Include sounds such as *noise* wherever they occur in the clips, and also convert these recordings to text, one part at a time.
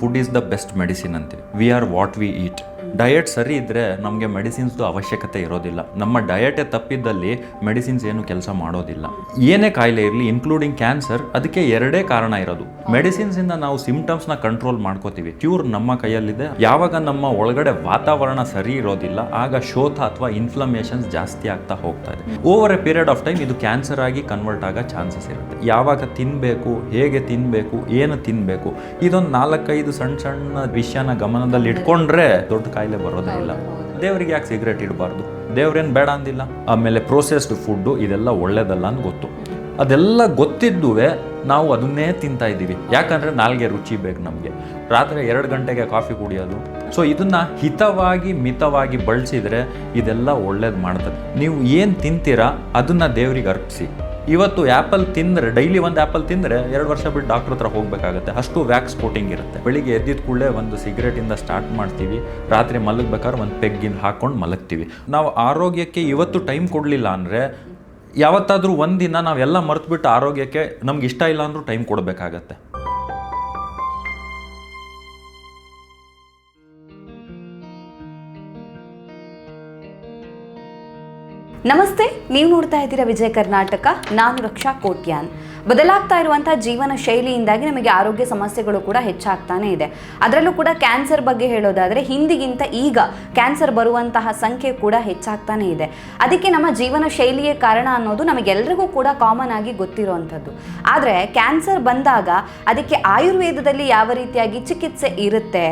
Food is the best medicine ಅಂತೀವಿ. We are what we eat diet ಸರಿ ಇದ್ದರೆ ನಮಗೆ ಮೆಡಿಸಿನ್ಸ್ದು ಅವಶ್ಯಕತೆ ಇರೋದಿಲ್ಲ. ನಮ್ಮ ಡಯಟೇ ತಪ್ಪಿದ್ದಲ್ಲಿ ಮೆಡಿಸಿನ್ಸ್ ಏನು ಕೆಲಸ ಮಾಡೋದಿಲ್ಲ. ಏನೇ ಕಾಯಿಲೆ ಇರಲಿ ಇನ್ಕ್ಲೂಡಿಂಗ್ ಕ್ಯಾನ್ಸರ್ ಅದಕ್ಕೆ ಎರಡೇ ಕಾರಣ ಇರೋದು. ಮೆಡಿಸಿನ್ಸಿಂದ ನಾವು ಸಿಂಪ್ಟಮ್ಸ್ನ ಕಂಟ್ರೋಲ್ ಮಾಡ್ಕೋತೀವಿ. ಕ್ಯೂರ್ ನಮ್ಮ ಕೈಯಲ್ಲಿದೆ. ಯಾವಾಗ ನಮ್ಮ ಒಳಗಡೆ ವಾತಾವರಣ ಸರಿ ಇರೋದಿಲ್ಲ, ಆಗ ಶೋಥ ಅಥವಾ ಇನ್ಫ್ಲಮೇಷನ್ಸ್ ಜಾಸ್ತಿ ಆಗ್ತಾ ಹೋಗ್ತಾ ಇದೆ. Over a period of time ಇದು ಕ್ಯಾನ್ಸರ್ ಆಗಿ ಕನ್ವರ್ಟ್ ಆಗೋ ಚಾನ್ಸಸ್ ಇರುತ್ತೆ. ಯಾವಾಗ ತಿನ್ನಬೇಕು ಹೇಗೆ ತಿನ್ನಬೇಕು ಏನು ತಿನ್ನಬೇಕು ಇದೊಂದು ನಾಲ್ಕೈದು ಸಣ್ಣ ಸಣ್ಣ ವಿಷಯನ ಗಮನದಲ್ಲಿ ಇಟ್ಕೊಂಡ್ರೆ ದೊಡ್ಡ ಕಾಯಿಲೆ ಬರೋದೇ ಇಲ್ಲ ದೇವರಿಗೆ ಯಾಕೆ ಸಿಗರೇಟ್ ಇಡಬಾರ್ದು? ದೇವ್ರೇನು ಬೇಡ ಅಂದಿಲ್ಲ. ಆಮೇಲೆ ಪ್ರೋಸೆಸ್ಡ್ ಫುಡ್ಡು ಇದೆಲ್ಲ ಒಳ್ಳೇದಲ್ಲ ಅಂತ ಗೊತ್ತು. ಅದೆಲ್ಲ ಗೊತ್ತಿದ್ದುವೆ ನಾವು ಅದನ್ನೇ ತಿಂತಾ ಇದ್ದೀವಿ. ಯಾಕಂದರೆ ನಾಲ್ಗೆ ರುಚಿ ಬೇಕು ನಮಗೆ. ರಾತ್ರಿ ಎರಡು ಗಂಟೆಗೆ ಕಾಫಿ ಕುಡಿಯೋದು. ಸೊ ಇದನ್ನು ಹಿತವಾಗಿ ಮಿತವಾಗಿ ಬಳಸಿದರೆ ಇದೆಲ್ಲ ಒಳ್ಳೇದು ಮಾಡ್ತದೆ. ನೀವು ಏನು ತಿಂತೀರಾ ಅದನ್ನು ದೇವ್ರಿಗೆ ಅರ್ಪಿಸಿ. ಇವತ್ತು ಆ್ಯಪಲ್ ತಿಂದರೆ, ಡೈಲಿ ಒಂದು ಆ್ಯಪಲ್ ತಿಂದರೆ ಎರಡು ವರ್ಷ ಬಿಟ್ಟು ಡಾಕ್ಟರ್ ಹತ್ರ ಹೋಗಬೇಕಾಗುತ್ತೆ. ಅಷ್ಟು ವ್ಯಾಕ್ಸ್ ಕೋಟಿಂಗ್ ಇರುತ್ತೆ. ಬೆಳಿಗ್ಗೆ ಎದ್ದಿದ ಕೂಡಲೇ ಒಂದು ಸಿಗರೇಟಿಂದ ಸ್ಟಾರ್ಟ್ ಮಾಡ್ತೀವಿ. ರಾತ್ರಿ ಮಲಗಬೇಕಾದ್ರೆ ಒಂದು ಪೆಗ್ಗಿಂದ ಹಾಕ್ಕೊಂಡು ಮಲಗ್ತೀವಿ. ನಾವು ಆರೋಗ್ಯಕ್ಕೆ ಇವತ್ತು ಟೈಮ್ ಕೊಡಲಿಲ್ಲ ಅಂದರೆ ಯಾವತ್ತಾದರೂ ಒಂದಿನ ನಾವೆಲ್ಲ ಮರೆತುಬಿಟ್ಟು ಆರೋಗ್ಯಕ್ಕೆ ನಮ್ಗೆ ಇಷ್ಟ ಇಲ್ಲ ಅಂದರೂ ಟೈಮ್ ಕೊಡಬೇಕಾಗತ್ತೆ. ನಮಸ್ತೆ, ನೀವು ನೋಡ್ತಾ ಇದ್ದೀರಾ ವಿಜಯ ಕರ್ನಾಟಕ. ನಾನು ರಕ್ಷಾ ಕೋಟ್ಯಾನ್. ಬದಲಾಗ್ತಾ ಇರುವಂಥ ಜೀವನ ಶೈಲಿಯಿಂದಾಗಿ ನಮಗೆ ಆರೋಗ್ಯ ಸಮಸ್ಯೆಗಳು ಕೂಡ ಹೆಚ್ಚಾಗ್ತಾನೆ ಇದೆ. ಅದರಲ್ಲೂ ಕೂಡ ಕ್ಯಾನ್ಸರ್ ಬಗ್ಗೆ ಹೇಳೋದಾದರೆ, ಹಿಂದಿಗಿಂತ ಈಗ ಕ್ಯಾನ್ಸರ್ ಬರುವಂತಹ ಸಂಖ್ಯೆ ಕೂಡ ಹೆಚ್ಚಾಗ್ತಾನೆ ಇದೆ. ಅದಕ್ಕೆ ನಮ್ಮ ಜೀವನ ಶೈಲಿಯೇ ಕಾರಣ ಅನ್ನೋದು ನಮಗೆಲ್ಲರಿಗೂ ಕೂಡ ಕಾಮನ್ ಆಗಿ ಗೊತ್ತಿರುವಂಥದ್ದು ಆದರೆ, ಕ್ಯಾನ್ಸರ್ ಬಂದಾಗ ಅದಕ್ಕೆ ಆಯುರ್ವೇದದಲ್ಲಿ ಯಾವ ರೀತಿಯಾಗಿ ಚಿಕಿತ್ಸೆ ಇರುತ್ತೆ?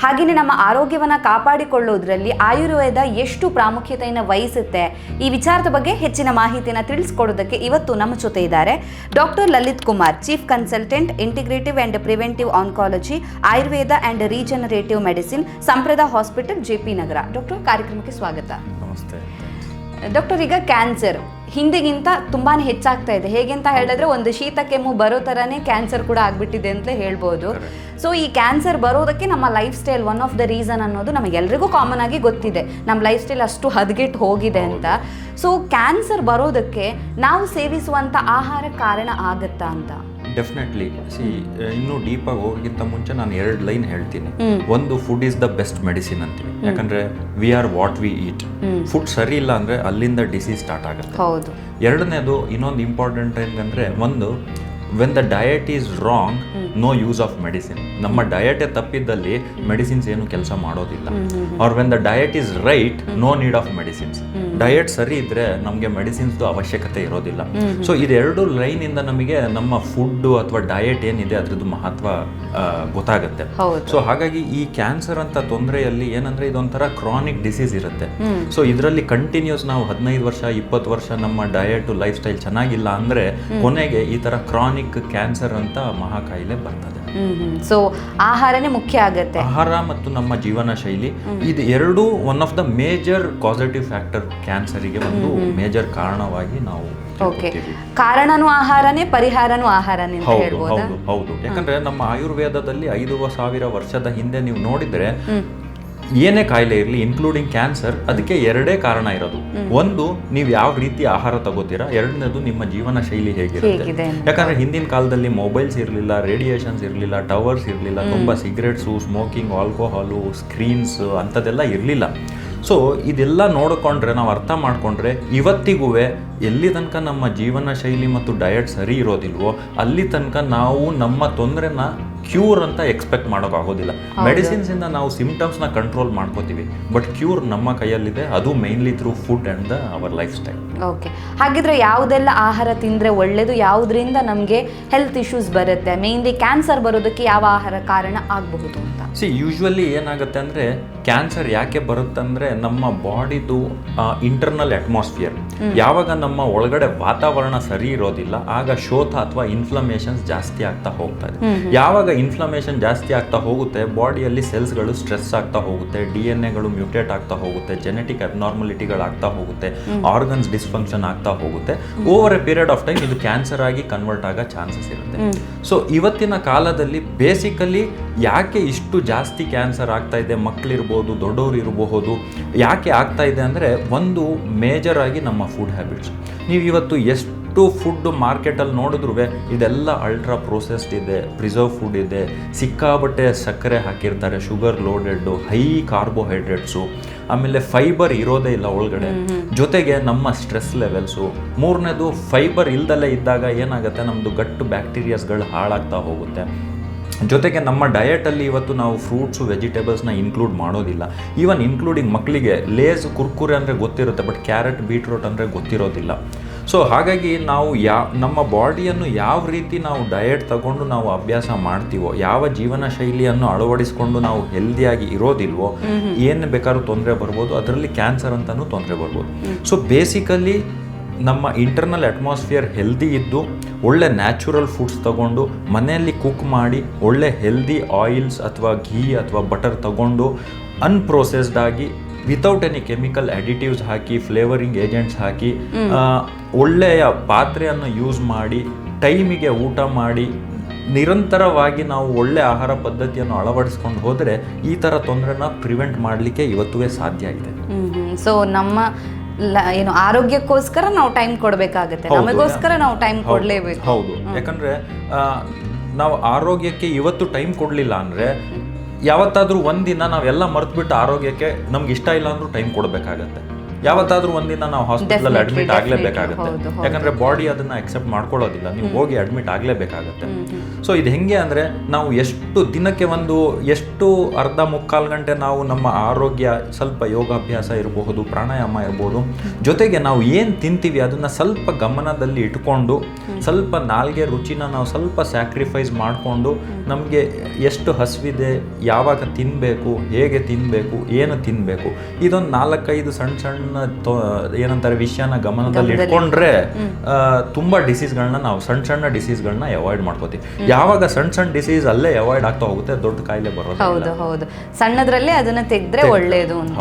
ಹಾಗೆಯೇ ನಮ್ಮ ಆರೋಗ್ಯವನ್ನು ಕಾಪಾಡಿಕೊಳ್ಳೋದ್ರಲ್ಲಿ ಆಯುರ್ವೇದ ಎಷ್ಟು ಪ್ರಾಮುಖ್ಯತೆಯನ್ನು ವಹಿಸುತ್ತೆ ಈ ವಿಚಾರದ ಬಗ್ಗೆ ಹೆಚ್ಚಿನ ಮಾಹಿತಿಯನ್ನು ತಿಳಿಸ್ಕೊಡೋದಕ್ಕೆ ಇವತ್ತು ನಮ್ಮ ಜೊತೆ ಇದ್ದಾರೆ doctor Lalit Kumar chief consultant integrative and preventive oncology Ayurveda and regenerative medicine Samprada hospital J P Nagar. Doctor ಕಾರ್ಯಕ್ರಮಕ್ಕೆ ಸ್ವಾಗತ. ನಮಸ್ತೆ. ಡಾಕ್ಟರ್ ಈಗ ಕ್ಯಾನ್ಸರ್. ಹಿಂದಿಗಿಂತ ತುಂಬಾ ಹೆಚ್ಚಾಗ್ತಾ ಇದೆ. ಹೇಗೆ ಅಂತ ಹೇಳಿದ್ರೆ ಒಂದು ಶೀತ ಕೆಮ್ಮು ಬರೋ ಥರನೇ ಕ್ಯಾನ್ಸರ್ ಕೂಡ ಆಗ್ಬಿಟ್ಟಿದೆ ಅಂತ ಹೇಳ್ಬೋದು. ಸೊ ಈ ಕ್ಯಾನ್ಸರ್ ಬರೋದಕ್ಕೆ ನಮ್ಮ lifestyle one of the reason ಅನ್ನೋದು ನಮಗೆಲ್ರಿಗೂ ಕಾಮನ್ ಆಗಿ ಗೊತ್ತಿದೆ. ನಮ್ಮ ಲೈಫ್ ಸ್ಟೈಲ್ ಅಷ್ಟು ಹದಗೆಟ್ಟು ಹೋಗಿದೆ ಅಂತ. ಸೊ ಕ್ಯಾನ್ಸರ್ ಬರೋದಕ್ಕೆ ನಾವು ಸೇವಿಸುವಂಥ ಆಹಾರ ಕಾರಣ ಆಗತ್ತಾ ಅಂತ? ಡೆಫಿನೆಟ್ಲಿ ಸಿ ಇನ್ನೂ ಡೀಪಾಗಿ ಹೋಗೋಕ್ಕಿಂತ ಮುಂಚೆ ನಾನು ಎರಡು ಲೈನ್ ಹೇಳ್ತೀನಿ. ಒಂದು food is the best medicine ಅಂತೀವಿ. ಯಾಕಂದ್ರೆ we are what we eat food ಸರಿ ಇಲ್ಲ ಅಂದ್ರೆ ಅಲ್ಲಿಂದ ಡಿಸೀಸ್ ಸ್ಟಾರ್ಟ್ ಆಗುತ್ತೆ. ಎರಡನೇದು ಇನ್ನೊಂದು ಇಂಪಾರ್ಟೆಂಟ್ ಏನಂದ್ರೆ ಒಂದು when the diet is wrong no use of medicine ನಮ್ಮ ಡಯಟೇ ತಪ್ಪಿದ್ದಲ್ಲಿ ಮೆಡಿಸಿನ್ಸ್ ಏನು ಕೆಲಸ ಮಾಡೋದಿಲ್ಲ. Or when the diet is right no need of medicines diet ಸರಿ ಇದ್ರೆ ನಮಗೆ ಮೆಡಿಸಿನ್ಸ್ದು ಅವಶ್ಯಕತೆ ಇರೋದಿಲ್ಲ. ಸೊ ಇದೆರಡು ಲೈನಿಂದ ನಮಗೆ ನಮ್ಮ ಫುಡ್ ಅಥವಾ ಡಯಟ್ ಏನಿದೆ ಅದ್ರದ್ದು ಮಹತ್ವ ಗೊತ್ತಾಗುತ್ತೆ. ಸೊ ಹಾಗಾಗಿ ಈ ಕ್ಯಾನ್ಸರ್ ಅಂತ ತೊಂದರೆಯಲ್ಲಿ ಏನಂದ್ರೆ ಇದೊಂಥರ ಕ್ರಾನಿಕ್ ಡಿಸೀಸ್ ಇರುತ್ತೆ. ಸೊ ಇದರಲ್ಲಿ ಕಂಟಿನ್ಯೂಸ್ ನಾವು ಹದಿನೈದು ವರ್ಷ ಇಪ್ಪತ್ತು ವರ್ಷ ನಮ್ಮ ಡಯಟ್ ಲೈಫ್ ಸ್ಟೈಲ್ ಚೆನ್ನಾಗಿಲ್ಲ ಅಂದ್ರೆ ಕೊನೆಗೆ ಈ ತರ ಕ್ರಾನಿಕ್ ಕ್ಯಾನ್ಸರ್ ಅಂತ ಮಹಾಕಾಯಿಲೆ ಬರ್ತದೆ. ಸೊ ಆಹಾರನೇ ಮುಖ್ಯ ಆಗುತ್ತೆ. ಆಹಾರ ಮತ್ತು ನಮ್ಮ ಜೀವನ ಶೈಲಿ ಇದು ಎರಡು one of the major positive factor ಕ್ಯಾನ್ಸರಿಗೆ ಒಂದು ಮೇಜರ್ ಕಾರಣವಾಗಿ ನಾವು ಓಕೆ. ಕಾರಣನೂ ಆಹಾರನೇ ಪರಿಹಾರನು ಆಹಾರನೇ ಹೌದು ಹೌದು ಹೌದು. ಯಾಕಂದ್ರೆ ನಮ್ಮ ಆಯುರ್ವೇದದಲ್ಲಿ ಐದು ಸಾವಿರ ವರ್ಷದ ಹಿಂದೆ ನೀವು ನೋಡಿದ್ರೆ ಏನೇ ಕಾಯಿಲೆ ಇರಲಿ ಇನ್ಕ್ಲೂಡಿಂಗ್ ಕ್ಯಾನ್ಸರ್ ಅದಕ್ಕೆ ಎರಡೇ ಕಾರಣ ಇರೋದು. ಒಂದು ನೀವು ಯಾವ ರೀತಿ ಆಹಾರ ತಗೋತೀರಾ? ಎರಡನೇದು ನಿಮ್ಮ ಜೀವನ ಶೈಲಿ ಹೇಗಿರುತ್ತೆ? ಯಾಕಂದ್ರೆ ಹಿಂದಿನ ಕಾಲದಲ್ಲಿ ಮೊಬೈಲ್ಸ್ ಇರಲಿಲ್ಲ ರೇಡಿಯೇಷನ್ಸ್ ಇರಲಿಲ್ಲ ಟವರ್ಸ್ ಇರಲಿಲ್ಲ ತುಂಬ ಸಿಗರೇಟ್ಸು ಸ್ಮೋಕಿಂಗ್ ಆಲ್ಕೋಹಾಲು ಸ್ಕ್ರೀನ್ಸ್ ಅಂಥದ್ದೆಲ್ಲ ಇರಲಿಲ್ಲ. ಸೊ ಇದೆಲ್ಲ ನೋಡಿಕೊಂಡ್ರೆ ನಾವು ಅರ್ಥ ಮಾಡಿಕೊಂಡ್ರೆ ಇವತ್ತಿಗೂ ಎಲ್ಲಿ ತನಕ ನಮ್ಮ ಜೀವನ ಶೈಲಿ ಮತ್ತು ಡಯಟ್ ಸರಿ ಇರೋದಿಲ್ವೋ ಅಲ್ಲಿ ತನಕ ನಾವು ನಮ್ಮ ತೊಂದರೆನ ಕ್ಯೂರ್ ಅಂತ ಎಕ್ಸ್ಪೆಕ್ಟ್ ಮಾಡೋಕ್ಕಾಗೋದಿಲ್ಲ ಮೆಡಿಸಿನ್ಸ್ ಇಂದ ನಾವು ಸಿಂಪ್ಟಮ್ಸ್ನ ಕಂಟ್ರೋಲ್ ಮಾಡ್ಕೋತೀವಿ. ಬಟ್ ಕ್ಯೂರ್ ನಮ್ಮ ಕೈಯಲ್ಲಿದೆ. ಅದು mainly through food and the our lifestyle okay ಹಾಗಿದ್ರೆ ಯಾವುದೆಲ್ಲ ಆಹಾರ ತಿಂದ್ರೆ ಒಳ್ಳೆಯದು ಯಾವುದರಿಂದ ನಮಗೆ ಹೆಲ್ತ್ ಇಶ್ಯೂಸ್ ಬರುತ್ತೆ? ಮೇನ್ಲಿ ಕ್ಯಾನ್ಸರ್ ಬರೋದಕ್ಕೆ ಯಾವ ಆಹಾರ ಕಾರಣ ಆಗಬಹುದು ಅಂತ? ಸಿ ಯೂಶ್ವಲಿ ಏನಾಗುತ್ತೆ ಅಂದ್ರೆ ಕ್ಯಾನ್ಸರ್ ಯಾಕೆ ಬರುತ್ತೆ ಅಂದ್ರೆ ನಮ್ಮ ಬಾಡಿದು ಇಂಟರ್ನಲ್ ಅಟ್ಮಾಸ್ಫಿಯರ್ ಯಾವಾಗ ನಮ್ಮ ಒಳಗಡೆ ವಾತಾವರಣ ಸರಿ ಇರೋದಿಲ್ಲ ಆಗ ಶೋಥ ಅಥವಾ ಇನ್ಫ್ಲಮೇಷನ್ಸ್ ಜಾಸ್ತಿ ಆಗ್ತಾ ಹೋಗ್ತಾ ಇದೆ. ಯಾವಾಗ ಇನ್ಫ್ಲಮೇಷನ್ ಜಾಸ್ತಿ ಆಗ್ತಾ ಹೋಗುತ್ತೆ ಬಾಡಿಯಲ್ಲಿ ಸೆಲ್ಸ್ಗಳು ಸ್ಟ್ರೆಸ್ ಆಗ್ತಾ ಹೋಗುತ್ತೆ ಡಿ ಎನ್ ಎಗಳು ಮ್ಯೂಟೇಟ್ ಆಗ್ತಾ ಹೋಗುತ್ತೆ ಜೆನೆಟಿಕ್ ಅಬ್ನಾರ್ಮಲಿಟಿಗಳು ಆಗ್ತಾ ಹೋಗುತ್ತೆ ಆರ್ಗನ್ಸ್ ಡಿಸ್ಫಂಕ್ಷನ್ ಆಗ್ತಾ ಹೋಗುತ್ತೆ. Over a period of time ಇದು ಕ್ಯಾನ್ಸರ್ ಆಗಿ ಕನ್ವರ್ಟ್ ಆಗೋ ಚಾನ್ಸಸ್ ಇರುತ್ತೆ. ಸೊ ಇವತ್ತಿನ ಕಾಲದಲ್ಲಿ ಬೇಸಿಕಲಿ ಯಾಕೆ ಇಷ್ಟು ಜಾಸ್ತಿ ಕ್ಯಾನ್ಸರ್ ಆಗ್ತಾ ಇದೆ ಮಕ್ಕಳಿರ್ಬೋದು ದೊಡ್ಡವರು ಇರಬಹುದು ಯಾಕೆ ಆಗ್ತಾ ಇದೆ ಅಂದರೆ ಒಂದು ಮೇಜರ್ ಆಗಿ ನಮ್ಮ ಫುಡ್ ಹ್ಯಾಬಿಟ್ಸ್ ನೀವು ಇವತ್ತು ಎಷ್ಟು ಎಷ್ಟು ಫುಡ್ ಮಾರ್ಕೆಟಲ್ಲಿ ನೋಡಿದ್ರು ಇದೆಲ್ಲ ಅಲ್ಟ್ರಾ ಪ್ರೊಸೆಸ್ಡ್ ಇದೆ ಪ್ರಿಸರ್ವ್ ಫುಡ್ ಇದೆ. ಸಿಕ್ಕಾಬಟ್ಟೆ ಸಕ್ಕರೆ ಹಾಕಿರ್ತಾರೆ ಶುಗರ್ ಲೋಡೆಡ್ಡು ಹೈ ಕಾರ್ಬೋಹೈಡ್ರೇಟ್ಸು ಆಮೇಲೆ ಫೈಬರ್ ಇರೋದೇ ಇಲ್ಲ ಒಳಗಡೆ. ಜೊತೆಗೆ ನಮ್ಮ ಸ್ಟ್ರೆಸ್ ಲೆವೆಲ್ಸು ಮೂರನೇದು ಫೈಬರ್ ಇಲ್ದಲ್ಲೇ ಇದ್ದಾಗ ಏನಾಗುತ್ತೆ? ನಮ್ಮದು ಗಟ್ಟು ಬ್ಯಾಕ್ಟೀರಿಯಾಸ್ಗಳು ಹಾಳಾಗ್ತಾ ಹೋಗುತ್ತೆ. ಜೊತೆಗೆ ನಮ್ಮ ಡಯಟಲ್ಲಿ ಇವತ್ತು ನಾವು ಫ್ರೂಟ್ಸು ವೆಜಿಟೇಬಲ್ಸ್ನ ಇನ್ಕ್ಲೂಡ್ ಮಾಡೋದಿಲ್ಲ. ಈವನ್ ಇನ್ಕ್ಲೂಡಿಂಗ್ ಮಕ್ಕಳಿಗೆ ಲೇಸ್ ಕುರ್ಕುರೆ ಅಂದರೆ ಗೊತ್ತಿರುತ್ತೆ ಬಟ್ ಕ್ಯಾರೆಟ್ ಬೀಟ್ರೂಟ್ ಅಂದರೆ ಗೊತ್ತಿರೋದಿಲ್ಲ. ಸೊ ಹಾಗಾಗಿ ನಾವು ಯಾ ನಮ್ಮ ಬಾಡಿಯನ್ನು ಯಾವ ರೀತಿ ನಾವು ಡಯಟ್ ತಗೊಂಡು ನಾವು ಅಭ್ಯಾಸ ಮಾಡ್ತೀವೋ ಯಾವ ಜೀವನ ಶೈಲಿಯನ್ನು ಅಳವಡಿಸ್ಕೊಂಡು ನಾವು ಹೆಲ್ದಿಯಾಗಿ ಇರೋದಿಲ್ವೋ ಏನು ಬೇಕಾದ್ರೂ ತೊಂದರೆ ಬರ್ಬೋದು ಅದರಲ್ಲಿ ಕ್ಯಾನ್ಸರ್ ಅಂತಲೂ ತೊಂದರೆ ಬರ್ಬೋದು. ಸೊ ಬೇಸಿಕಲಿ ನಮ್ಮ ಇಂಟರ್ನಲ್ ಅಟ್ಮಾಸ್ಫಿಯರ್ ಹೆಲ್ದಿ ಇದ್ದು ಒಳ್ಳೆ ನ್ಯಾಚುರಲ್ ಫುಡ್ಸ್ ತಗೊಂಡು ಮನೆಯಲ್ಲಿ ಕುಕ್ ಮಾಡಿ ಒಳ್ಳೆ ಹೆಲ್ದಿ ಆಯಿಲ್ಸ್ ಅಥವಾ ಘೀ ಅಥವಾ ಬಟರ್ ತಗೊಂಡು ಅನ್ಪ್ರೊಸೆಸ್ಡ್ ಆಗಿ ವಿತೌಟ್ ಎನಿ ಕೆಮಿಕಲ್ ಅಡಿಟಿವ್ಸ್ ಹಾಕಿ ಫ್ಲೇವರಿಂಗ್ ಏಜೆಂಟ್ಸ್ ಹಾಕಿ ಒಳ್ಳೆಯ ಪಾತ್ರೆಯನ್ನು ಯೂಸ್ ಮಾಡಿ ಟೈಮಿಗೆ ಊಟ ಮಾಡಿ ನಿರಂತರವಾಗಿ ನಾವು ಒಳ್ಳೆ ಆಹಾರ ಪದ್ಧತಿಯನ್ನು ಅಳವಡಿಸ್ಕೊಂಡು ಹೋದರೆ ಈ ಥರ ತೊಂದರೆನ ಪ್ರಿವೆಂಟ್ ಮಾಡಲಿಕ್ಕೆ ಇವತ್ತುವೇ ಸಾಧ್ಯ ಇದೆ ಸೊ ನಮ್ಮ ಏನು ಆರೋಗ್ಯಕ್ಕೋಸ್ಕರ ನಾವು ಟೈಮ್ ಕೊಡಬೇಕಾಗುತ್ತೆ. ನಮಗೋಸ್ಕರ ನಾವು ಟೈಮ್ ಕೊಡಲೇಬೇಕು. ಹೌದು. ಯಾಕಂದ್ರೆ ನಾವು ಆರೋಗ್ಯಕ್ಕೆ ಇವತ್ತು ಟೈಮ್ ಕೊಡಲಿಲ್ಲ ಅಂದ್ರೆ ಯಾವತ್ತಾದ್ರೂ ಒಂದಿನ ನಾವೆಲ್ಲ ಮರೆತುಬಿಟ್ಟು ಆರೋಗ್ಯಕ್ಕೆ ನಮ್ಗೆ ಇಷ್ಟ ಇಲ್ಲ ಅಂದರೂ ಟೈಮ್ ಕೊಡಬೇಕಾಗತ್ತೆ. ಯಾವತ್ತಾದ್ರೂ ಒಂದಿನ ನಾವು ಹಾಸ್ಪಿಟಲ್ ಅಡ್ಮಿಟ್ ಆಗಲೇಬೇಕಾಗುತ್ತೆ. ಯಾಕಂದ್ರೆ ಬಾಡಿ ಅದನ್ನ ಅಕ್ಸೆಪ್ಟ್ ಮಾಡ್ಕೊಳ್ಳೋದಿಲ್ಲ. ನೀವು ಹೋಗಿ ಅಡ್ಮಿಟ್ ಆಗ್ಲೇಬೇಕಾಗತ್ತೆ ಸೊ ಇದು ಹೆಂಗೆ ಅಂದ್ರೆ ನಾವು ಎಷ್ಟು ದಿನಕ್ಕೆ ಒಂದು ಎಷ್ಟು ಅರ್ಧ ಮುಕ್ಕಾಲು ಗಂಟೆ ನಾವು ನಮ್ಮ ಆರೋಗ್ಯ ಸ್ವಲ್ಪ ಯೋಗಾಭ್ಯಾಸ ಇರಬಹುದು ಪ್ರಾಣಾಯಾಮ ಇರ್ಬೋದು ಜೊತೆಗೆ ನಾವು ಏನು ತಿಂತೀವಿ ಅದನ್ನ ಸ್ವಲ್ಪ ಗಮನದಲ್ಲಿ ಇಟ್ಕೊಂಡು ಸ್ವಲ್ಪ ನಾಲ್ಗೆ ರುಚಿನ ನಾವು ಸ್ವಲ್ಪ ಸ್ಯಾಕ್ರಿಫೈಸ್ ಮಾಡಿಕೊಂಡು ನಮಗೆ ಎಷ್ಟು ಹಸಿವಿದೆ ಯಾವಾಗ ತಿನ್ನಬೇಕು ಹೇಗೆ ತಿನ್ನಬೇಕು ಏನು ತಿನ್ನಬೇಕು ಇದೊಂದು ನಾಲ್ಕೈದು ಸಣ್ಣ ಸಣ್ಣ ತೊ- ಏನಂತಾರೆ ವಿಷಯನ ಗಮನದಲ್ಲಿ ಇಟ್ಕೊಂಡ್ರೆ ತುಂಬಾ ಡಿಸೀಸ್ಗಳನ್ನ ನಾವು ಸಣ್ಣ ಸಣ್ಣ ಡಿಸೀಸ್ಗಳನ್ನ ಅವಾಯ್ಡ್ ಮಾಡ್ಕೋತೀವಿ. ಯಾವಾಗ ಸಣ್ಣ ಸಣ್ಣ ಡಿಸೀಸ್ ಅಲ್ಲೇ ಅವಾಯ್ಡ್ ಆಗ್ತಾ ಹೋಗುತ್ತೆ ದೊಡ್ಡ ಕಾಯಿಲೆ ಬರೋದು ಹೌದು ಹೌದು. ಸಣ್ಣದ್ರಲ್ಲೇ ಅದನ್ನ ತೆಗೆದ್ರೆ ಒಳ್ಳೇದು ಅಂತ.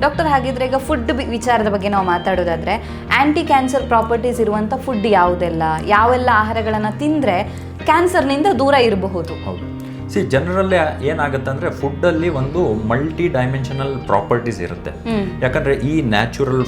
ಡಾಕ್ಟರ್ ಹಾಗಿದ್ರೆ ಈಗ ಫುಡ್ ವಿಚಾರದ ಬಗ್ಗೆ ನಾವು ಮಾತಾಡೋದಾದ್ರೆ ಆಂಟಿ ಕ್ಯಾನ್ಸರ್ ಪ್ರಾಪರ್ಟೀಸ್ ಇರುವಂತ ಫುಡ್ ಯಾವುದೆಲ್ಲ? ಯಾವೆಲ್ಲ ಆಹಾರಗಳನ್ನ ತಿಂದ್ರೆ ಕ್ಯಾನ್ಸರ್ನಿಂದ ದೂರ ಇರಬಹುದು? ಹೌದು. ಸಿ ಜನರಲ್ಲೇ ಏನಾಗುತ್ತೆ ಅಂದರೆ ಫುಡ್ಡಲ್ಲಿ ಒಂದು ಮಲ್ಟಿ ಡೈಮೆನ್ಷನಲ್ ಪ್ರಾಪರ್ಟೀಸ್ ಇರುತ್ತೆ ಯಾಕಂದರೆ ಈ ನ್ಯಾಚುರಲ್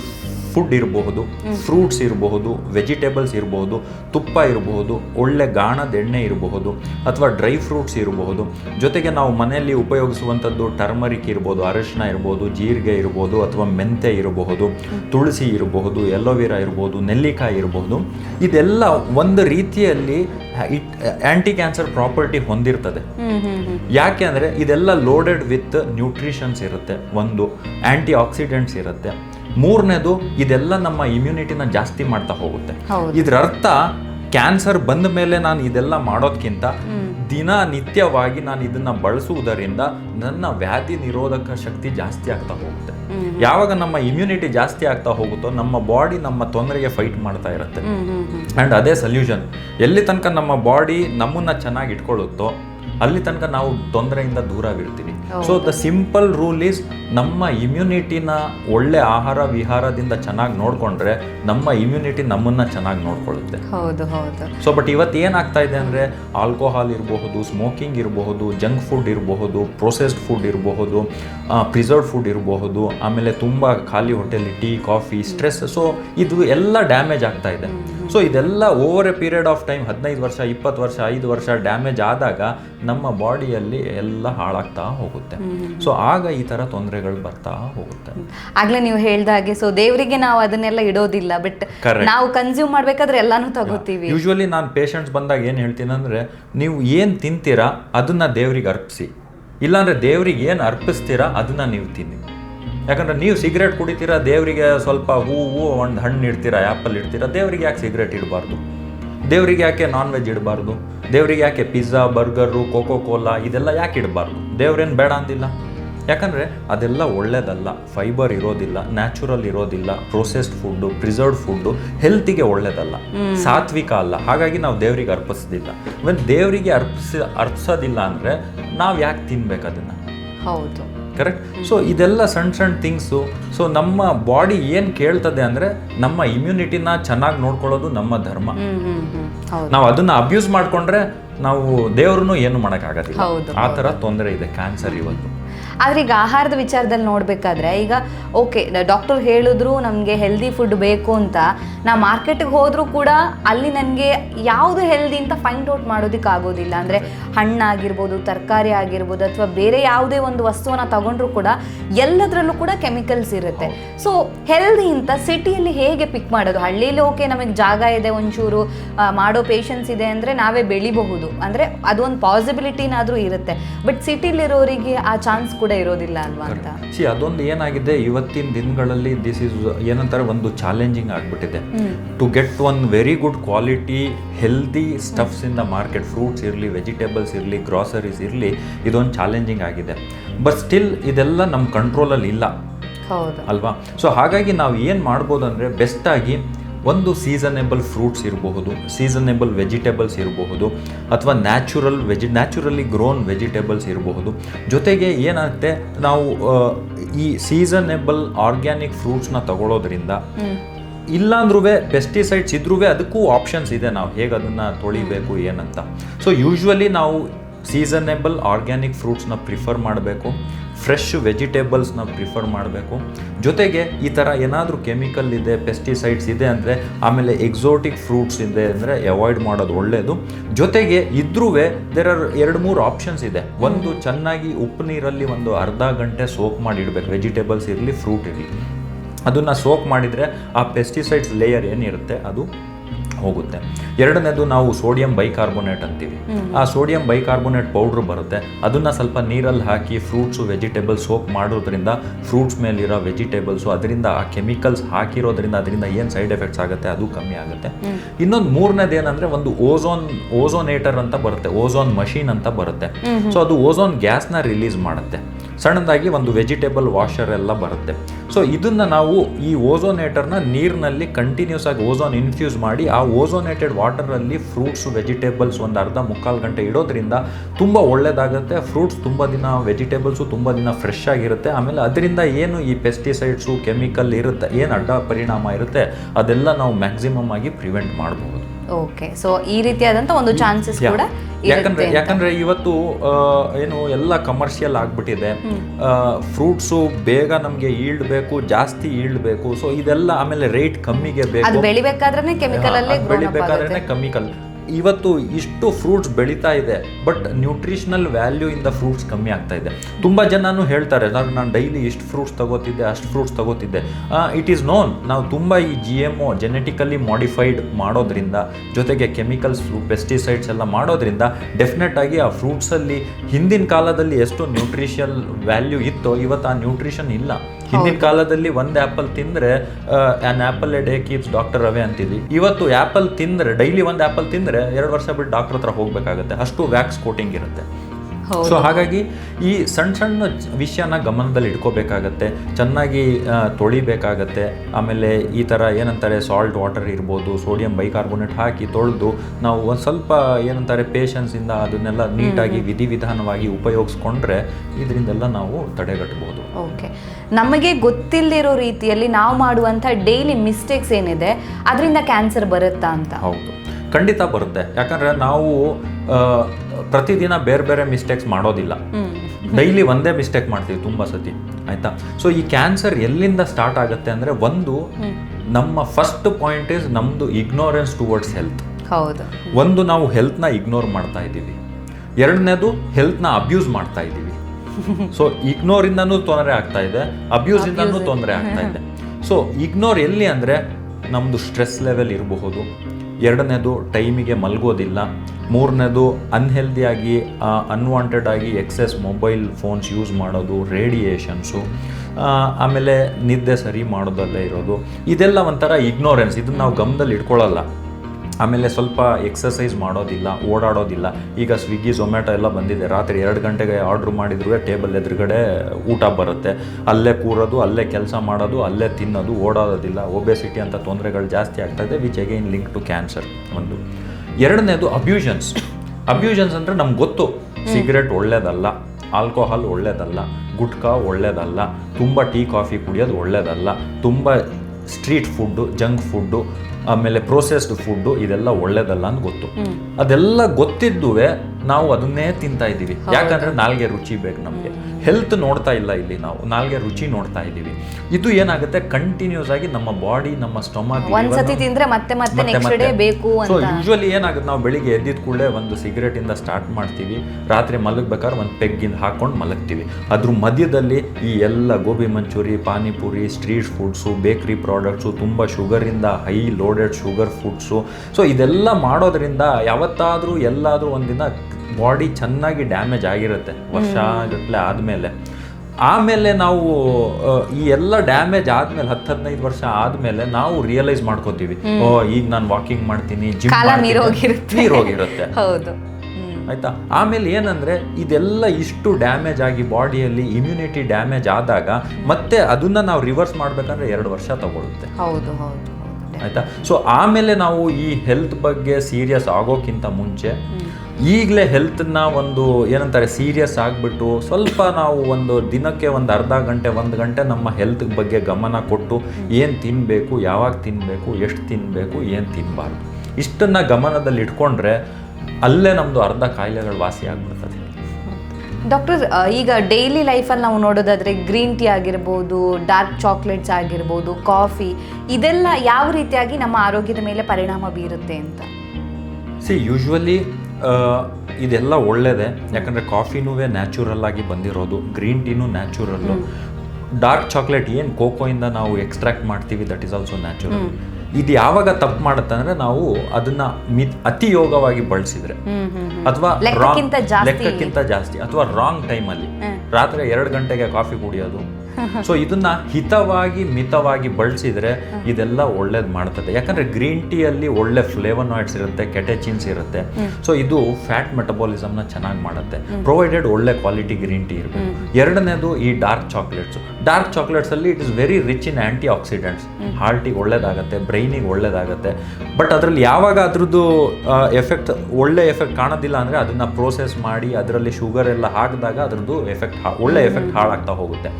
ಫುಡ್ ಇರಬಹುದು ಫ್ರೂಟ್ಸ್ ಇರಬಹುದು ವೆಜಿಟೇಬಲ್ಸ್ ಇರಬಹುದು ತುಪ್ಪ ಇರಬಹುದು ಒಳ್ಳೆ ಗಾಣದ ಎಣ್ಣೆ ಇರಬಹುದು ಅಥವಾ ಡ್ರೈ ಫ್ರೂಟ್ಸ್ ಇರಬಹುದು. ಜೊತೆಗೆ ನಾವು ಮನೆಯಲ್ಲಿ ಉಪಯೋಗಿಸುವಂಥದ್ದು ಟರ್ಮರಿಕ್ ಇರ್ಬೋದು ಅರಶಿನ ಇರ್ಬೋದು ಜೀರಿಗೆ ಇರ್ಬೋದು ಅಥವಾ ಮೆಂತೆ ಇರಬಹುದು ತುಳಸಿ ಇರಬಹುದು ಎಲೋವೆರಾ ಇರ್ಬೋದು ನೆಲ್ಲಿಕಾಯಿ ಇರಬಹುದು ಇದೆಲ್ಲ ಒಂದು ರೀತಿಯಲ್ಲಿ ಇಟ್ ಆ್ಯಂಟಿ ಕ್ಯಾನ್ಸರ್ ಪ್ರಾಪರ್ಟಿ ಹೊಂದಿರ್ತದೆ ಯಾಕೆ ಅಂದರೆ ಇದೆಲ್ಲ ಲೋಡೆಡ್ ವಿತ್ ನ್ಯೂಟ್ರಿಷನ್ಸ್ ಇರುತ್ತೆ. ಒಂದು ಆ್ಯಂಟಿ ಆಕ್ಸಿಡೆಂಟ್ಸ್ ಇರುತ್ತೆ. ಮೂರನೇದು ಇದೆಲ್ಲ ನಮ್ಮ ಇಮ್ಯುನಿಟಿನ ಜಾಸ್ತಿ ಮಾಡ್ತಾ ಹೋಗುತ್ತೆ. ಇದ್ರ ಅರ್ಥ ಕ್ಯಾನ್ಸರ್ ಬಂದ ಮೇಲೆ ನಾನು ಇದೆಲ್ಲ ಮಾಡೋದ್ಕಿಂತ ದಿನ ನಿತ್ಯವಾಗಿ ನಾನು ಇದನ್ನ ಬಳಸುವುದರಿಂದ ನನ್ನ ವ್ಯಾಧಿ ನಿರೋಧಕ ಶಕ್ತಿ ಜಾಸ್ತಿ ಆಗ್ತಾ ಹೋಗುತ್ತೆ. ಯಾವಾಗ ನಮ್ಮ ಇಮ್ಯುನಿಟಿ ಜಾಸ್ತಿ ಆಗ್ತಾ ಹೋಗುತ್ತೋ ನಮ್ಮ ಬಾಡಿ ನಮ್ಮ ತೊಂದರೆಗೆ ಫೈಟ್ ಮಾಡ್ತಾ ಇರುತ್ತೆ. ಆ್ಯಂಡ್ ಅದೇ ಸೊಲ್ಯೂಷನ್ ಎಲ್ಲಿ ತನಕ ನಮ್ಮ ಬಾಡಿ ನಮ್ಮನ್ನ ಚೆನ್ನಾಗಿ ಇಟ್ಕೊಳ್ಳುತ್ತೋ ಅಲ್ಲಿ ತನಕ ನಾವು ತೊಂದರೆಯಿಂದ ದೂರವಿರ್ತೀವಿ so the simple rule is ನಮ್ಮ ಇಮ್ಯುನಿಟಿನ ಒಳ್ಳೆ ಆಹಾರ ವಿಹಾರದಿಂದ ಚೆನ್ನಾಗಿ ನೋಡ್ಕೊಂಡ್ರೆ ನಮ್ಮ ಇಮ್ಯುನಿಟಿ ನಮ್ಮನ್ನ ಚೆನ್ನಾಗಿ ನೋಡ್ಕೊಳ್ಳುತ್ತೆ. ಹೌದು ಹೌದು. ಸೊ ಬಟ್ ಇವತ್ತು ಏನಾಗ್ತಾ ಇದೆ ಅಂದರೆ ಆಲ್ಕೋಹಾಲ್ ಇರಬಹುದು ಸ್ಮೋಕಿಂಗ್ ಇರಬಹುದು ಜಂಕ್ ಫುಡ್ ಇರಬಹುದು ಪ್ರೊಸೆಸ್ಡ್ ಫುಡ್ ಇರಬಹುದು ಪ್ರಿಸರ್ವ್ ಫುಡ್ ಇರಬಹುದು ಆಮೇಲೆ ತುಂಬ ಖಾಲಿ hotel tea coffee stress so ಇದು ಎಲ್ಲ ಡ್ಯಾಮೇಜ್ ಆಗ್ತಾ ಇದೆ. ಸೊ ಇದೆಲ್ಲ over a period of time ಹದಿನೈದು ವರ್ಷ ಇಪ್ಪತ್ತು ವರ್ಷ ಐದು ವರ್ಷ ಡ್ಯಾಮೇಜ್ ಆದಾಗ ನಮ್ಮ ಬಾಡಿಯಲ್ಲಿ ಎಲ್ಲ ಹಾಳಾಗ್ತಾ ಹೋಗುತ್ತೆ. ಸೊ ಆಗ ಈ ಥರ ತೊಂದರೆಗಳು ಬರ್ತಾ ಹೋಗುತ್ತೆ. ಆಗ್ಲೇ ನೀವು ಹೇಳ್ದ ಹಾಗೆ ಸೊ ದೇವರಿಗೆ ನಾವು ಅದನ್ನೆಲ್ಲ ಇಡೋದಿಲ್ಲ ಬಟ್ ನಾವು ಕನ್ಸ್ಯೂಮ್ ಮಾಡ್ಬೇಕಾದ್ರೆ ಎಲ್ಲಾನು ತಗೋತೀವಿ. ಯೂಶ್ವಲಿ ನಾನು ಪೇಷಂಟ್ಸ್ ಬಂದಾಗ ಏನು ಹೇಳ್ತೀನಿ ಅಂದರೆ ನೀವು ಏನು ತಿಂತೀರಾ ಅದನ್ನ ದೇವ್ರಿಗೆ ಅರ್ಪಿಸಿ. ಇಲ್ಲಾಂದ್ರೆ ದೇವ್ರಿಗೆ ಏನು ಅರ್ಪಿಸ್ತೀರಾ ಅದನ್ನ ನೀವು ತಿನ್ನಿ. ಯಾಕಂದ್ರೆ ನೀವು ಸಿಗರೇಟ್ ಕುಡಿತೀರಾ ದೇವರಿಗೆ ಸ್ವಲ್ಪ ಹೂವು ಒಂದು ಹಣ್ಣು ಇಡ್ತೀರಾ ಆ್ಯಪಲ್ ಇಡ್ತೀರಾ ದೇವರಿಗೆ ಯಾಕೆ ಸಿಗರೇಟ್ ಇಡಬಾರ್ದು? ದೇವರಿಗೆ ಯಾಕೆ ನಾನ್ ವೆಜ್ ಇಡಬಾರ್ದು? ದೇವರಿಗೆ ಯಾಕೆ ಪಿಜ್ಜಾ ಬರ್ಗರು ಕೋಕೋ ಕೋಲಾ ಇದೆಲ್ಲ ಯಾಕೆ ಇಡಬಾರ್ದು? ದೇವ್ರೇನು ಬೇಡ ಅಂದಿಲ್ಲ. ಯಾಕಂದರೆ ಅದೆಲ್ಲ ಒಳ್ಳೇದಲ್ಲ. ಫೈಬರ್ ಇರೋದಿಲ್ಲ ನ್ಯಾಚುರಲ್ ಇರೋದಿಲ್ಲ. ಪ್ರೊಸೆಸ್ಡ್ ಫುಡ್ಡು ಪ್ರಿಸರ್ವ್ಡ್ ಫುಡ್ಡು ಹೆಲ್ತಿಗೆ ಒಳ್ಳೇದಲ್ಲ. ಸಾತ್ವಿಕ ಅಲ್ಲ. ಹಾಗಾಗಿ ನಾವು ದೇವರಿಗೆ ಅರ್ಪಿಸೋದಿಲ್ಲ. ಒಂದು ದೇವರಿಗೆ ಅರ್ಪಿಸಿ ಅರ್ಪಿಸೋದಿಲ್ಲ ಅಂದರೆ ನಾವು ಯಾಕೆ ತಿನ್ಬೇಕು ಅದನ್ನು? ಹೌದು. ಕರೆಕ್ಟ್ ಸೊ ಇದೆಲ್ಲ ಸಣ್ಣ ಸಣ್ಣ ಥಿಂಗ್ಸು ಸೊ ನಮ್ಮ ಬಾಡಿ ಏನು ಕೇಳ್ತದೆ ಅಂದರೆ ನಮ್ಮ ಇಮ್ಯುನಿಟಿನ ಚೆನ್ನಾಗಿ ನೋಡ್ಕೊಳ್ಳೋದು ನಮ್ಮ ಧರ್ಮ. ನಾವು ಅದನ್ನ ಅಬ್ಯೂಸ್ ಮಾಡ್ಕೊಂಡ್ರೆ ನಾವು ದೇವ್ರನ್ನೂ ಏನು ಮಾಡೋಕ್ಕಾಗೋದಿಲ್ಲ ಆ ಥರ ತೊಂದರೆ ಇದೆ ಕ್ಯಾನ್ಸರ್ ಇವತ್ತು. ಆದ್ರೆ ಈಗ ಆಹಾರದ ವಿಚಾರದಲ್ಲಿ ನೋಡಬೇಕಾದ್ರೆ ಈಗ ಓಕೆ ಡಾಕ್ಟರ್ ಹೇಳಿದ್ರು ನಮಗೆ ಹೆಲ್ದಿ ಫುಡ್ ಬೇಕು ಅಂತ. ನಾ ಮಾರ್ಕೆಟಿಗೆ ಹೋದರೂ ಕೂಡ ಅಲ್ಲಿ ನನಗೆ ಯಾವುದು ಹೆಲ್ದಿ ಅಂತ ಫೈಂಡ್ ಔಟ್ ಮಾಡೋದಕ್ಕೆ ಆಗೋದಿಲ್ಲ. ಅಂದರೆ ಹಣ್ಣಾಗಿರ್ಬೋದು ತರಕಾರಿ ಆಗಿರ್ಬೋದು, ಅಥವಾ ಬೇರೆ ಯಾವುದೇ ಒಂದು ವಸ್ತುವನ್ನ ತಗೊಂಡ್ರೂ ಕೂಡ ಎಲ್ಲದರಲ್ಲೂ ಕೂಡ ಕೆಮಿಕಲ್ಸ್ ಇರುತ್ತೆ. ಸೊ ಹೆಲ್ದಿ ಅಂತ ಸಿಟಿಯಲ್ಲಿ ಹೇಗೆ ಪಿಕ್ ಮಾಡೋದು? ಹಳ್ಳಿಯಲ್ಲಿ ಓಕೆ ನಮಗೆ ಜಾಗ ಇದೆ ಒಂಚೂರು ಮಾಡೋ ಪೇಷನ್ಸ್ ಇದೆ ಅಂದರೆ ನಾವೇ ಬೆಳಿಬಹುದು. ಅಂದರೆ ಅದು ಒಂದು ಪಾಸಿಬಿಲಿಟಿನಾದರೂ ಇರುತ್ತೆ. ಬಟ್ ಸಿಟಿಲಿರೋರಿಗೆ ಆ ಚಾನ್ಸ್ ಕೂಡ ಇರೋದಿಲ್ಲ ಅಲ್ವಾ ಅಂತ. ಸಿ ಅದೊಂದು ಏನಾಗಿದೆ ಇವತ್ತಿನ ದಿನಗಳಲ್ಲಿ ದಿಸ್ ಇಸ್ ಏನಂತಾರೆ ಒಂದು ಚಾಲೆಂಜಿಂಗ್ ಆಗಿಬಿಟ್ಟಿದೆ. To get one very good quality healthy stuffs in the market fruits ಇರಲಿ ವೆಜಿಟೇಬಲ್ಸ್ ಇರಲಿ ಗ್ರಾಸರೀಸ್ ಇರಲಿ ಇದೊಂದು ಚಾಲೆಂಜಿಂಗ್ ಆಗಿದೆ. ಬಟ್ ಸ್ಟಿಲ್ ಇದೆಲ್ಲ ನಮ್ಮ ಕಂಟ್ರೋಲಲ್ಲಿ ಇಲ್ಲ. ಹೌದು. ಅಲ್ವಾ? ಸೊ ಹಾಗಾಗಿ ನಾವು ಏನು ಮಾಡ್ಬೋದು ಅಂದರೆ ಬೆಸ್ಟಾಗಿ ಒಂದು ಸೀಸನೇಬಲ್ ಫ್ರೂಟ್ಸ್ ಇರಬಹುದು ಸೀಸನೇಬಲ್ ವೆಜಿಟೇಬಲ್ಸ್ ಇರಬಹುದು ಅಥವಾ natural veggie naturally grown vegetables ಇರಬಹುದು. ಜೊತೆಗೆ ಏನಾಗುತ್ತೆ ನಾವು ಈ ಸೀಸನೇಬಲ್ ಆರ್ಗ್ಯಾನಿಕ್ ಫ್ರೂಟ್ಸ್ನ ತಗೊಳ್ಳೋದ್ರಿಂದ ಇಲ್ಲಾಂದ್ರೂ ಪೆಸ್ಟಿಸೈಡ್ಸ್ ಇದ್ರೂ ಅದಕ್ಕೂ ಆಪ್ಷನ್ಸ್ ಇದೆ ನಾವು ಹೇಗೆ ಅದನ್ನು ತೊಳಿಬೇಕು ಏನಂತ. ಸೊ ಯೂಶ್ವಲಿ ನಾವು ಸೀಸನೇಬಲ್ ಆರ್ಗ್ಯಾನಿಕ್ ಫ್ರೂಟ್ಸ್ನ ಪ್ರಿಫರ್ ಮಾಡಬೇಕು. ಫ್ರೆಶ್ ವೆಜಿಟೇಬಲ್ಸ್ನ ಪ್ರಿಫರ್ ಮಾಡಬೇಕು. ಜೊತೆಗೆ ಈ ಥರ ಏನಾದರೂ ಕೆಮಿಕಲ್ ಇದೆ ಪೆಸ್ಟಿಸೈಡ್ಸ್ ಇದೆ ಅಂದರೆ ಆಮೇಲೆ ಎಕ್ಸೋಟಿಕ್ ಫ್ರೂಟ್ಸ್ ಇದೆ ಅಂದರೆ ಅವಾಯ್ಡ್ ಮಾಡೋದು ಒಳ್ಳೆಯದು ಜೊತೆಗೆ ಇದ್ರೂ ದೇರ್ ಆರ್ ಎರಡು ಮೂರು ಆಪ್ಷನ್ಸ್ ಇದೆ. ಒಂದು ಚೆನ್ನಾಗಿ ಉಪ್ಪು ನೀರಲ್ಲಿ ಒಂದು ಅರ್ಧ ಗಂಟೆ ಸೋಕ್ ಮಾಡಿ ಇಡಬೇಕು ವೆಜಿಟೇಬಲ್ಸ್ ಇರಲಿ ಫ್ರೂಟ್ ಇರಲಿ. ಅದನ್ನು ಸೋಕ್ ಮಾಡಿದರೆ ಆ ಪೆಸ್ಟಿಸೈಡ್ಸ್ ಲೇಯರ್ ಏನಿರುತ್ತೆ? ಅದು ಹೋಗುತ್ತೆ. ಎರಡನೇದು ನಾವು ಸೋಡಿಯಂ ಬೈಕಾರ್ಬೋನೇಟ್ ಅಂತೀವಿ. ಆ ಸೋಡಿಯಂ ಬೈಕಾರ್ಬೋನೇಟ್ ಪೌಡ್ರ್ ಬರುತ್ತೆ. ಅದನ್ನು ಸ್ವಲ್ಪ ನೀರಲ್ಲಿ ಹಾಕಿ ಫ್ರೂಟ್ಸು ವೆಜಿಟೇಬಲ್ಸ್ ಸೋಪ್ ಮಾಡೋದ್ರಿಂದ ಫ್ರೂಟ್ಸ್ ಮೇಲಿರೋ ವೆಜಿಟೇಬಲ್ಸು ಅದರಿಂದ ಆ ಕೆಮಿಕಲ್ಸ್ ಹಾಕಿರೋದ್ರಿಂದ ಅದರಿಂದ ಏನು ಸೈಡ್ ಎಫೆಕ್ಟ್ಸ್ ಆಗುತ್ತೆ ಅದು ಕಮ್ಮಿ ಆಗುತ್ತೆ. ಇನ್ನೊಂದು ಮೂರನೇದು ಏನಂದರೆ ಒಂದು ಓಝೋನ್ ಓಝೋನೇಟರ್ ಅಂತ ಬರುತ್ತೆ. ಓಝೋನ್ ಮಷೀನ್ ಅಂತ ಬರುತ್ತೆ. ಸೊ ಅದು ಓಝೋನ್ ಗ್ಯಾಸ್ನ ರಿಲೀಸ್ ಮಾಡುತ್ತೆ. ಸಣ್ಣದಾಗಿ ಒಂದು ವೆಜಿಟೇಬಲ್ ವಾಷರ್ ಎಲ್ಲ ಬರುತ್ತೆ. ಸೊ ಇದನ್ನು ನಾವು ಈ ಓಝೋನೇಟರ್ನ ನೀರಿನಲ್ಲಿ ಕಂಟಿನ್ಯೂಸ್ ಆಗಿ ಓಝೋನ್ ಇನ್ಫ್ಯೂಸ್ ಮಾಡಿ, ಆ ಓಝೋನೇಟೆಡ್ ವಾಟರಲ್ಲಿ ಫ್ರೂಟ್ಸ್ ವೆಜಿಟೇಬಲ್ಸ್ ಒಂದು ಅರ್ಧ ಮುಕ್ಕಾಲು ಗಂಟೆ ಇಡೋದ್ರಿಂದ ತುಂಬ ಒಳ್ಳೆಯದಾಗುತ್ತೆ ಫ್ರೂಟ್ಸ್ ತುಂಬ ದಿನ ವೆಜಿಟೇಬಲ್ಸು ತುಂಬ ದಿನ ಫ್ರೆಶ್ ಆಗಿರುತ್ತೆ. ಆಮೇಲೆ ಅದರಿಂದ ಏನು ಈ ಪೆಸ್ಟಿಸೈಡ್ಸು ಕೆಮಿಕಲ್ ಇರುತ್ತೆ, ಏನು ಅಡ್ಡ ಪರಿಣಾಮ ಇರುತ್ತೆ, ಅದೆಲ್ಲ ನಾವು ಮ್ಯಾಕ್ಸಿಮಮ್ ಆಗಿ ಪ್ರಿವೆಂಟ್ ಮಾಡಬಹುದು ಓಕೆ ಸೊ ಈ ರೀತಿಯಾದಂಥ ಒಂದು ಚಾನ್ಸಸ್ ಕೂಡ ಯಾಕಂದ್ರೆ ಯಾಕಂದ್ರೆ ಇವತ್ತು ಏನು ಎಲ್ಲ ಕಮರ್ಷಿಯಲ್ ಆಗ್ಬಿಟ್ಟಿದೆ. ಫ್ರೂಟ್ಸು ಬೇಗ ನಮಗೆ ಈಲ್ಡ್ ಬೇಕು ಜಾಸ್ತಿ ಈಲ್ಡ್ ಬೇಕು ಸೊ ಇದೆಲ್ಲ ಆಮೇಲೆ ರೇಟ್ ಕಮ್ಮಿಗೆ ಬೇಕು. ಬೆಳಿಬೇಕಾದ್ರೆ ಕೆಮಿಕಲ್ ಅಲ್ಲಿ ಬೆಳಿಬೇಕಾದ್ರೆ ಕೆಮಿಕಲ್ ಇವತ್ತು ಇಷ್ಟು ಫ್ರೂಟ್ಸ್ ಬೆಳೀತಾ ಇದೆ ಬಟ್ ನ್ಯೂಟ್ರಿಷನಲ್ ವ್ಯಾಲ್ಯೂ ಇಂದ ಫ್ರೂಟ್ಸ್ ಕಮ್ಮಿ ಆಗ್ತಾ ಇದೆ. ತುಂಬ ಜನನು ಹೇಳ್ತಾರೆ, ನಾನು ನಾನು ಡೈಲಿ ಇಷ್ಟು ಫ್ರೂಟ್ಸ್ ತಗೋತಿದ್ದೆ, ಅಷ್ಟು ಫ್ರೂಟ್ಸ್ ತಗೋತಿದ್ದೆ. ಇಟ್ ಈಸ್ ನೋನ್ ನಾವು ತುಂಬ ಈ G M O genetically modified ಮಾಡೋದ್ರಿಂದ, ಜೊತೆಗೆ ಕೆಮಿಕಲ್ಸ್ ಪೆಸ್ಟಿಸೈಡ್ಸ್ ಎಲ್ಲ ಮಾಡೋದ್ರಿಂದ ಡೆಫಿನೆಟ್ ಆಗಿ ಆ ಫ್ರೂಟ್ಸಲ್ಲಿ ಹಿಂದಿನ ಕಾಲದಲ್ಲಿ ಎಷ್ಟು ನ್ಯೂಟ್ರಿಷನ್ ವ್ಯಾಲ್ಯೂ ಇತ್ತೋ, ಇವತ್ತು ಆ ನ್ಯೂಟ್ರಿಷನ್ ಇಲ್ಲ. ಹಿಂದಿನ ಕಾಲದಲ್ಲಿ ಒಂದ್ ಆ್ಯಪಲ್ ತಿಂದ್ರೆ an apple a day keeps doctor away ಅಂತಿದ್ವಿ ಇವತ್ತು ಆಪಲ್ ತಿಂದ್ರೆ ಡೈಲಿ ಒಂದ್ ಆ್ಯಪಲ್ ತಿಂದ್ರೆ ಎರಡು ವರ್ಷ ಬಿಟ್ಟು ಡಾಕ್ಟರ್ ಹತ್ರ ಹೋಗ್ಬೇಕಾಗತ್ತೆ. ಅಷ್ಟು ವ್ಯಾಕ್ಸ್ ಕೋಟಿಂಗ್ ಇರುತ್ತೆ. ಸೊ ಹಾಗಾಗಿ ಈ ಸಣ್ಣ ಸಣ್ಣ ವಿಷಯನ ಗಮನದಲ್ಲಿ ಇಟ್ಕೋಬೇಕಾಗತ್ತೆ. ಚೆನ್ನಾಗಿ ತೊಳಿಬೇಕಾಗತ್ತೆ. ಆಮೇಲೆ ಈ ಥರ ಏನಂತಾರೆ ಸಾಲ್ಟ್ ವಾಟರ್ ಇರ್ಬೋದು ಸೋಡಿಯಂ ಬೈಕಾರ್ಬೋನೇಟ್ ಹಾಕಿ ತೊಳೆದು ನಾವು ಒಂದು ಸ್ವಲ್ಪ ಏನಂತಾರೆ ಪೇಷನ್ಸಿಂದ ಅದನ್ನೆಲ್ಲ ನೀಟಾಗಿ ವಿಧಿವಿಧಾನವಾಗಿ ಉಪಯೋಗಿಸ್ಕೊಂಡ್ರೆ ಇದರಿಂದೆಲ್ಲ ನಾವು ತಡೆಗಟ್ಟಬಹುದು ಓಕೆ ನಮಗೆ ಗೊತ್ತಿಲ್ಲದಿರೋ ರೀತಿಯಲ್ಲಿ ನಾವು ಮಾಡುವಂಥ ಡೈಲಿ ಮಿಸ್ಟೇಕ್ಸ್ ಏನಿದೆ ಅದರಿಂದ ಕ್ಯಾನ್ಸರ್ ಬರುತ್ತಾ ಅಂತ. ಹೌದು. ಖಂಡಿತ ಬರುತ್ತೆ. ಯಾಕಂದ್ರೆ ನಾವು ಪ್ರತಿದಿನ ಬೇರೆ ಬೇರೆ ಮಿಸ್ಟೇಕ್ಸ್ ಮಾಡೋದಿಲ್ಲ. ಡೈಲಿ ಒಂದೇ ಮಿಸ್ಟೇಕ್ ಮಾಡ್ತೀವಿ ತುಂಬ ಸತಿ ಆಯ್ತಾ? ಸೊ ಈ ಕ್ಯಾನ್ಸರ್ ಎಲ್ಲಿಂದ ಸ್ಟಾರ್ಟ್ ಆಗುತ್ತೆ ಅಂದರೆ ಒಂದು ನಮ್ಮ ಫಸ್ಟ್ ಪಾಯಿಂಟ್ ಇಸ್ ನಮ್ಮದು ಇಗ್ನೋರೆನ್ಸ್ ಟುವರ್ಡ್ಸ್ ಹೆಲ್ತ್ ಹೌದು. ಒಂದು ನಾವು ಹೆಲ್ತ್ನ ಇಗ್ನೋರ್ ಮಾಡ್ತಾ ಇದ್ದೀವಿ. ಎರಡನೇದು ಹೆಲ್ತ್ನ ಅಬ್ಯೂಸ್ ಮಾಡ್ತಾ ಇದ್ದೀವಿ. *laughs* ಸೊ ಇಗ್ನೋರಿಂದನೂ ತೊಂದರೆ ಆಗ್ತಾ ಇದೆ ಅಬ್ಯೂಸಿಂದನೂ ತೊಂದರೆ ಆಗ್ತಾ ಇದೆ. *laughs* ಸೊ ಇಗ್ನೋರ್ ಎಲ್ಲಿ ಅಂದರೆ ನಮ್ಮದು ಸ್ಟ್ರೆಸ್ ಲೆವೆಲ್ ಇರಬಹುದು. ಎರಡನೇದು ಟೈಮಿಗೆ ಮಲಗೋದಿಲ್ಲ. ಮೂರನೇದು ಅನ್ಹೆಲ್ದಿಯಾಗಿ ಅನ್ವಾಂಟೆಡ್ ಆಗಿ ಎಕ್ಸೆಸ್ ಮೊಬೈಲ್ ಫೋನ್ಸ್ ಯೂಸ್ ಮಾಡೋದು ರೇಡಿಯೇಷನ್ಸು ಆಮೇಲೆ ನಿದ್ದೆ ಸರಿ ಮಾಡೋದಲ್ಲೇ ಇರೋದು. ಇದೆಲ್ಲ ಒಂಥರ ಇಗ್ನೋರೆನ್ಸ್ ಇದನ್ನ ನಾವು ಗಮನದಲ್ಲಿ ಇಟ್ಕೊಳ್ಳಲ್ಲ. ಆಮೇಲೆ ಸ್ವಲ್ಪ ಎಕ್ಸಸೈಸ್ ಮಾಡೋದಿಲ್ಲ ಓಡಾಡೋದಿಲ್ಲ. ಈಗ ಸ್ವಿಗ್ಗಿ ಝೊಮ್ಯಾಟೊ ಎಲ್ಲ ಬಂದಿದೆ. ರಾತ್ರಿ ಎರಡು ಗಂಟೆಗೆ ಆರ್ಡ್ರ್ ಮಾಡಿದ್ರು ಟೇಬಲ್ ಎದುರುಗಡೆ ಊಟ ಬರುತ್ತೆ. ಅಲ್ಲೇ ಕೂರೋದು ಅಲ್ಲೇ ಕೆಲಸ ಮಾಡೋದು ಅಲ್ಲೇ ತಿನ್ನೋದು ಓಡಾಡೋದಿಲ್ಲ. ಒಬೆಸಿಟಿ ಅಂತ ತೊಂದರೆಗಳು ಜಾಸ್ತಿ ಆಗ್ತಾಯಿದೆ which again link to cancer ಒಂದು. ಎರಡನೇದು ಅಬ್ಯೂಷನ್ಸ್ ಅಬ್ಯೂಷನ್ಸ್ ಅಂದರೆ ನಮ್ಗೆ ಗೊತ್ತು ಸಿಗರೆಟ್ ಒಳ್ಳೇದಲ್ಲ ಆಲ್ಕೋಹಾಲ್ ಒಳ್ಳೇದಲ್ಲ ಗುಟ್ಕಾ ಒಳ್ಳೇದಲ್ಲ ತುಂಬ ಟೀ ಕಾಫಿ ಕುಡಿಯೋದು ಒಳ್ಳೇದಲ್ಲ ತುಂಬ ಸ್ಟ್ರೀಟ್ ಫುಡ್ಡು ಜಂಕ್ ಫುಡ್ಡು ಆಮೇಲೆ ಪ್ರೊಸೆಸ್ಡ್ ಫುಡ್ಡು ಇದೆಲ್ಲ ಒಳ್ಳೇದಲ್ಲ ಅಂತ ಗೊತ್ತು. ಅದೆಲ್ಲ ಗೊತ್ತಿದ್ದುವೆ ನಾವು ಅದನ್ನೇ ತಿಂತಾ ಇದ್ದೀವಿ. ಯಾಕಂದ್ರೆ ನಾಲ್ಗೆ ರುಚಿ ಬೇಕು ನಮಗೆ. ಹೆಲ್ತ್ ನೋಡ್ತಾ ಇಲ್ಲ ಇಲ್ಲಿ ನಾವು ನಾಲ್ಗೆ ರುಚಿ ನೋಡ್ತಾ ಇದ್ದೀವಿ. ಇದು ಏನಾಗುತ್ತೆ? ಕಂಟಿನ್ಯೂಸ್ ಆಗಿ ನಮ್ಮ ಬಾಡಿ ನಮ್ಮ ಸ್ಟೊಮಕ್ ಒಂದ್ಸತಿ ತಿಂದ್ರೆ ಮತ್ತೆ ಮತ್ತೆ ನೆಕ್ಸ್ಟ್ ಡೇ ಬೇಕು ಸೊ ಯೂಶ್ವಲಿ ಏನಾಗುತ್ತೆ? ನಾವು ಬೆಳಿಗ್ಗೆ ಎದ್ದಿದ ಕೂಡಲೇ ಒಂದು ಸಿಗರೇಟ್ ಇಂದ ಸ್ಟಾರ್ಟ್ ಮಾಡ್ತೀವಿ. ರಾತ್ರಿ ಮಲಗಬೇಕಾದ್ರೆ ಒಂದು ಪೆಗ್ಗಿಂದ ಹಾಕೊಂಡು ಮಲಗ್ತೀವಿ. ಅದ್ರ ಮಧ್ಯದಲ್ಲಿ ಈ ಎಲ್ಲ gobi manchuri panipuri street foods bakery products ತುಂಬ ಶುಗರಿಂದ high loaded sugar foods so ಇದೆಲ್ಲ ಮಾಡೋದ್ರಿಂದ ಯಾವತ್ತಾದರೂ ಎಲ್ಲಾದರೂ ಒಂದಿನ ಬಾಡಿ ಚೆನ್ನಾಗಿ ಡ್ಯಾಮೇಜ್ ಆಗಿರುತ್ತೆ ವರ್ಷಗಟ್ಟಲೆ ಆದಮೇಲೆ. ಆಮೇಲೆ ನಾವು ಈ ಎಲ್ಲ ಡ್ಯಾಮೇಜ್ ಆದ್ಮೇಲೆ ಹತ್ತು ಹದಿನೈದು ವರ್ಷ ಆದ್ಮೇಲೆ ನಾವು ರಿಯಲೈಸ್ ಮಾಡ್ಕೋತೀವಿ. ಓ ಈಗ ನಾನು ವಾಕಿಂಗ್ ಮಾಡ್ತೀನಿ ಜಿಮ್. ಮೀರೋಗಿರುತ್ತೆ ಹೌದು. ಆಯ್ತಾ? ಆಮೇಲೆ ಏನಂದ್ರೆ ಇದೆಲ್ಲ ಇಷ್ಟು ಡ್ಯಾಮೇಜ್ ಆಗಿ ಬಾಡಿಯಲ್ಲಿ ಇಮ್ಯುನಿಟಿ ಡ್ಯಾಮೇಜ್ ಆದಾಗ ಮತ್ತೆ ಅದನ್ನ ನಾವು ರಿವರ್ಸ್ ಮಾಡ್ಬೇಕಂದ್ರೆ ಎರಡು ವರ್ಷ ತಗೊಳುತ್ತೆ. ಹೌದು ಹೌದು ಆಯ್ತಾ? ಸೊ ಆಮೇಲೆ ನಾವು ಈ ಹೆಲ್ತ್ ಬಗ್ಗೆ ಸೀರಿಯಸ್ ಆಗೋಕ್ಕಿಂತ ಮುಂಚೆ ಈಗಲೇ ಹೆಲ್ತನ್ನ ಒಂದು ಏನಂತಾರೆ ಸೀರಿಯಸ್ ಆಗಿಬಿಟ್ಟು ಸ್ವಲ್ಪ ನಾವು ಒಂದು ದಿನಕ್ಕೆ ಒಂದು ಅರ್ಧ ಗಂಟೆ ಒಂದು ಗಂಟೆ ನಮ್ಮ ಹೆಲ್ತ್ ಬಗ್ಗೆ ಗಮನ ಕೊಟ್ಟು ಏನು ತಿನ್ನಬೇಕು ಯಾವಾಗ ತಿನ್ನಬೇಕು ಎಷ್ಟು ತಿನ್ನಬೇಕು ಏನು ತಿನ್ನಬಾರ್ದು ಇಷ್ಟನ್ನು ಗಮನದಲ್ಲಿ ಇಟ್ಕೊಂಡ್ರೆ ಅಲ್ಲೇ ನಮ್ಮದು ಅರ್ಧ ಕಾಯಿಲೆಗಳು ವಾಸಿ ಆಗಿಬಿಡ್ತದೆ. ಡಾಕ್ಟರ್ ಈಗ ಡೈಲಿ ಲೈಫಲ್ಲಿ ನಾವು ನೋಡೋದಾದರೆ ಗ್ರೀನ್ ಟೀ ಆಗಿರ್ಬೋದು ಡಾರ್ಕ್ ಚಾಕ್ಲೇಟ್ಸ್ ಆಗಿರ್ಬೋದು ಕಾಫಿ ಇದೆಲ್ಲ ಯಾವ ರೀತಿಯಾಗಿ ನಮ್ಮ ಆರೋಗ್ಯದ ಮೇಲೆ ಪರಿಣಾಮ ಬೀರುತ್ತೆ ಅಂತ? ಸಿ ಯೂಶ್ವಲಿ ಇದೆಲ್ಲ ಒಳ್ಳೆಯದೇ ಯಾಕಂದರೆ ಕಾಫಿನೂ ನ್ಯಾಚುರಲ್ ಆಗಿ ಬಂದಿರೋದು ಗ್ರೀನ್ ಟೀನೂ ನ್ಯಾಚುರಲ್ಲು ಡಾರ್ಕ್ ಚಾಕ್ಲೇಟ್ ಏನು ಕೋಕೋಯಿಂದ ನಾವು ಎಕ್ಸ್ಟ್ರಾಕ್ಟ್ ಮಾಡ್ತೀವಿ ದಟ್ ಈಸ್ ಆಲ್ಸೋ ನ್ಯಾಚುರಲ್ ಇದು ಯಾವಾಗ ತಪ್ಪು ಮಾಡುತ್ತೆ ಅಂದರೆ ನಾವು ಅದನ್ನ ಮಿತ್ ಅತಿಯೋಗವಾಗಿ ಬಳಸಿದ್ರೆ. ಅಥವಾ ರಾಂಗ್. ಲೆಕ್ಕಕ್ಕಿಂತ ಜಾಸ್ತಿ ಅಥವಾ ರಾಂಗ್ ಟೈಮಲ್ಲಿ ರಾತ್ರಿ ಎರಡು ಗಂಟೆಗೆ ಕಾಫಿ ಕುಡಿಯೋದು ಸೊ ಇದನ್ನ ಹಿತವಾಗಿ ಮಿತವಾಗಿ ಬಳಸಿದ್ರೆ ಇದೆಲ್ಲ ಒಳ್ಳೇದು ಮಾಡ್ತದೆ. ಯಾಕಂದ್ರೆ ಗ್ರೀನ್ ಟೀ ಅಲ್ಲಿ ಒಳ್ಳೆ ಫ್ಲೇವನಾಯ್ಡ್ಸ್ ಇರುತ್ತೆ ಕೆಟೆಚಿನ್ಸ್ ಇರುತ್ತೆ. ಸೊ ಇದು ಫ್ಯಾಟ್ ಮೆಟಬಾಲಿಸಮ್ನ ಚೆನ್ನಾಗಿ ಮಾಡುತ್ತೆ. ಪ್ರೊವೈಡೆಡ್ ಒಳ್ಳೆ ಕ್ವಾಲಿಟಿ ಗ್ರೀನ್ ಟೀ ಇರಬೇಕು. ಎರಡನೇದು ಈ ಡಾರ್ಕ್ ಚಾಕ್ಲೇಟ್ಸ್ ಡಾರ್ಕ್ ಚಾಕ್ಲೇಟ್ಸ್ ಅಲ್ಲಿ it is very rich in anti oxidants ಹಾರ್ಟಿಗೆ ಒಳ್ಳೇದಾಗುತ್ತೆ ಬ್ರೈನಿಗೆ ಒಳ್ಳೇದಾಗುತ್ತೆ. ಬಟ್ ಅದರಲ್ಲಿ ಯಾವಾಗ ಅದ್ರದ್ದು ಎಫೆಕ್ಟ್ ಒಳ್ಳೆ ಎಫೆಕ್ಟ್ ಕಾಣೋದಿಲ್ಲ ಅಂದರೆ ಅದನ್ನ ಪ್ರೋಸೆಸ್ ಮಾಡಿ ಅದರಲ್ಲಿ ಶುಗರ್ ಎಲ್ಲ ಹಾಕಿದಾಗ ಅದ್ರದ್ದು ಎಫೆಕ್ಟ್ ಒಳ್ಳೆ ಎಫೆಕ್ಟ್ ಹಾಳಾಗ್ತಾ ಹೋಗುತ್ತೆ.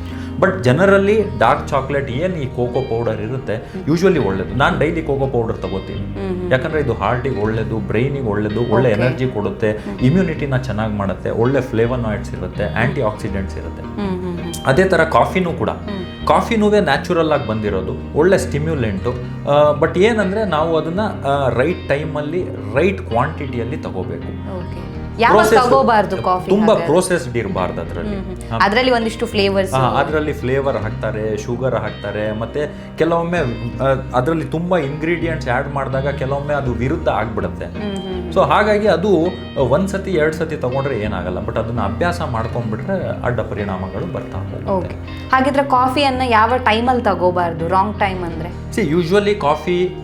ಬಟ್ ಜನರಲ್ಲಿ ಡಾರ್ಕ್ ಚಾಕ್ಲೇಟ್ ಏನು ಈ ಕೋಕೋ ಪೌಡರ್ ಇರುತ್ತೆ ಯೂಶ್ವಲಿ ಒಳ್ಳೇದು. ನಾನು ಡೈಲಿ ಕೋಕೋ ಪೌಡರ್ ತಗೋತೀನಿ. ಯಾಕಂದ್ರೆ ಇದು ಹಾರ್ಟಿಗೆ ಒಳ್ಳೇದು ಬ್ರೈನಿಗೆ ಒಳ್ಳೇದು ಒಳ್ಳೆ ಎನರ್ಜಿ ಕೊಡುತ್ತೆ ಇಮ್ಯುನಿಟಿನ ಚೆನ್ನಾಗಿ ಮಾಡುತ್ತೆ ಒಳ್ಳೆ ಫ್ಲೇವನಾಯ್ಡ್ಸ್ ಇರುತ್ತೆ ಆಂಟಿ ಆಕ್ಸಿಡೆಂಟ್ಸ್ ಇರುತ್ತೆ. ಅದೇ ಥರ ಕಾಫಿನೂ ಕೂಡ. ಕಾಫಿನೂ ನ್ಯಾಚುರಲ್ ಆಗಿ ಬಂದಿರೋದು ಒಳ್ಳೆ ಸ್ಟಿಮ್ಯುಲೆಂಟು ಬಟ್ ಏನಂದರೆ ನಾವು ಅದನ್ನು ರೈಟ್ ಟೈಮಲ್ಲಿ ರೈಟ್ ಕ್ವಾಂಟಿಟಿಯಲ್ಲಿ ತಗೋಬೇಕು. ಯಾವಾಗ ತಗೋಬಾರ್ದು ಕಾಫಿ ತುಂಬಾ ಪ್ರೋಸೆಸ್ಡ್ ಇರಬಾರ್ದು ಅದರಲ್ಲಿ. ಅದರಲ್ಲಿ ಒಂದಿಷ್ಟು ಫ್ಲೇವರ್ಸ್ ಅದರಲ್ಲಿ ಫ್ಲೇವರ್ ಹಾಕ್ತಾರೆ ಶುಗರ್ ಹಾಕ್ತಾರೆ ಮತ್ತೆ ಕೆಲವೊಮ್ಮೆ ಅದರಲ್ಲಿ ತುಂಬಾ ಇಂಗ್ರೀಡಿಯೆಂಟ್ಸ್ ಆ್ಯಡ್ ಮಾಡಿದಾಗ ಕೆಲವೊಮ್ಮೆ ಅದು ವಿರುದ್ಧ ಆಗ್ಬಿಡುತ್ತೆ. ಸೊ ಹಾಗಾಗಿ ಅದು ಒಂದ್ಸತಿ ಎರಡು ಸತಿ ತಗೊಂಡ್ರೆ ಏನಾಗಲ್ಲ. ಬಟ್ ಅದನ್ನ ಅಭ್ಯಾಸ ಮಾಡ್ಕೊಂಡ್ಬಿಟ್ರೆ ಅಡ್ಡ ಪರಿಣಾಮಗಳು ಬರ್ತಾ ಓಕೆ ಹಾಗಿದ್ರೆ ಕಾಫಿಯನ್ನು ಯಾವ ಟೈಮಲ್ಲಿ ತಗೋಬಾರ್ದು? ರಾಂಗ್ ಟೈಮ್ ಅಂದ್ರೆ? ಸಿ ಯೂಶ್ವಲಿ ಕಾಫಿ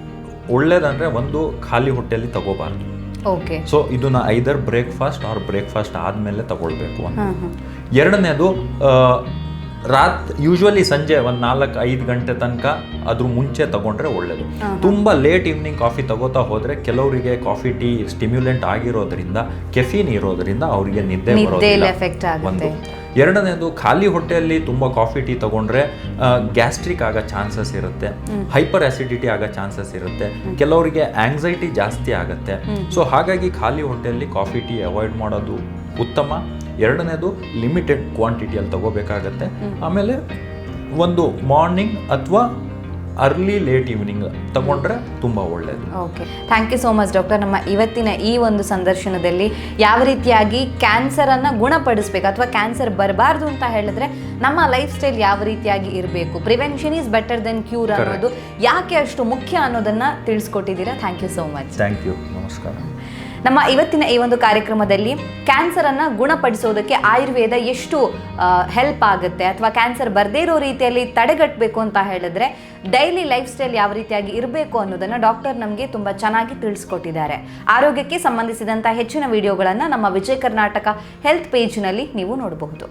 ಒಳ್ಳೇದಂದ್ರೆ ಒಂದು ಖಾಲಿ ಹೊಟ್ಟೆಯಲ್ಲಿ ತಗೋಬಾರ್ದು. ಓಕೆ ಸೊ ಇದನ್ನ ಐದರ್ ಬ್ರೇಕ್ಫಾಸ್ಟ್ ಆರ್ ಬ್ರೇಕ್ಫಾಸ್ಟ್ ಆದಮೇಲೆ ತಗೊಳ್ಬೇಕು ಅಂತ. ಎರಡನೇದು ರಾತ್ ಯೂಶ್ವಲಿ ಸಂಜೆ ಒಂದು ನಾಲ್ಕು ಐದು ಗಂಟೆ ತನಕ ಅದ್ರ ಮುಂಚೆ ತಗೊಂಡ್ರೆ ಒಳ್ಳೇದು. ತುಂಬ ಲೇಟ್ ಈವ್ನಿಂಗ್ ಕಾಫಿ ತಗೋತಾ ಹೋದ್ರೆ ಕೆಲವರಿಗೆ ಕಾಫಿ ಟೀ ಸ್ಟಿಮ್ಯುಲೆಂಟ್ ಆಗಿರೋದ್ರಿಂದ ಕೆಫೀನ್ ಇರೋದ್ರಿಂದ ಅವರಿಗೆ ನಿದ್ದೆ ಬರೋದಿಲ್ಲ. ಒಂದು ಎರಡನೇದು ಖಾಲಿ ಹೊಟ್ಟೆಯಲ್ಲಿ ತುಂಬ ಕಾಫಿ ಟೀ ತಗೊಂಡ್ರೆ ಗ್ಯಾಸ್ಟ್ರಿಕ್ ಆಗೋ ಚಾನ್ಸಸ್ ಇರುತ್ತೆ. ಹೈಪರ್ ಆಸಿಡಿಟಿ ಆಗೋ ಚಾನ್ಸಸ್ ಇರುತ್ತೆ. ಕೆಲವರಿಗೆ ಆಂಗ್ಸೈಟಿ ಜಾಸ್ತಿ ಆಗುತ್ತೆ. ಸೊ ಹಾಗಾಗಿ ಖಾಲಿ ಹೊಟ್ಟೆಯಲ್ಲಿ ಕಾಫಿ ಟೀ ಅವಾಯ್ಡ್ ಮಾಡೋದು ಉತ್ತಮ. ಎರಡನೇದು ಲಿಮಿಟೆಡ್ ಕ್ವಾಂಟಿಟಿಯಲ್ಲಿ ತಗೋಬೇಕಾಗತ್ತೆ. ಆಮೇಲೆ ಒಂದು ಮಾರ್ನಿಂಗ್ ಅಥವಾ ಅರ್ಲಿ ಲೇಟ್ ಈವ್ನಿಂಗ್ ತಗೊಂಡ್ರೆ ತುಂಬ ಒಳ್ಳೆಯದು okay thank you so much doctor ನಮ್ಮ ಇವತ್ತಿನ ಈ ಒಂದು ಸಂದರ್ಶನದಲ್ಲಿ ಯಾವ ರೀತಿಯಾಗಿ ಕ್ಯಾನ್ಸರ್ ಅನ್ನ ಗುಣಪಡಿಸಬೇಕು ಅಥವಾ ಕ್ಯಾನ್ಸರ್ ಬರಬಾರ್ದು ಅಂತ ಹೇಳಿದ್ರೆ ನಮ್ಮ ಲೈಫ್ ಸ್ಟೈಲ್ ಯಾವ ರೀತಿಯಾಗಿ ಇರಬೇಕು? Prevention is better than cure ಅನ್ನೋದು ಯಾಕೆ ಅಷ್ಟು ಮುಖ್ಯ ಅನ್ನೋದನ್ನ ತಿಳಿಸ್ಕೊಟ್ಟಿದ್ದೀರಾ? Thank you so much thank you ನಮಸ್ಕಾರ. ನಮ್ಮ ಇವತ್ತಿನ ಈ ಒಂದು ಕಾರ್ಯಕ್ರಮದಲ್ಲಿ ಕ್ಯಾನ್ಸರನ್ನು ಗುಣಪಡಿಸೋದಕ್ಕೆ ಆಯುರ್ವೇದ ಎಷ್ಟು ಹೆಲ್ಪ್ ಆಗುತ್ತೆ ಅಥವಾ ಕ್ಯಾನ್ಸರ್ ಬರದೇ ಇರೋ ರೀತಿಯಲ್ಲಿ ತಡೆಗಟ್ಟಬೇಕು ಅಂತ ಹೇಳಿದ್ರೆ ಡೈಲಿ ಲೈಫ್ ಸ್ಟೈಲ್ ಯಾವ ರೀತಿಯಾಗಿ ಇರಬೇಕು ಅನ್ನೋದನ್ನು ಡಾಕ್ಟರ್ ನಮಗೆ ತುಂಬ ಚೆನ್ನಾಗಿ ತಿಳಿಸ್ಕೊಟ್ಟಿದ್ದಾರೆ. ಆರೋಗ್ಯಕ್ಕೆ ಸಂಬಂಧಿಸಿದಂಥ ಹೆಚ್ಚಿನ ವಿಡಿಯೋಗಳನ್ನು ನಮ್ಮ ವಿಜಯ ಕರ್ನಾಟಕ ಹೆಲ್ತ್ ಪೇಜ್ನಲ್ಲಿ ನೀವು ನೋಡಬಹುದು.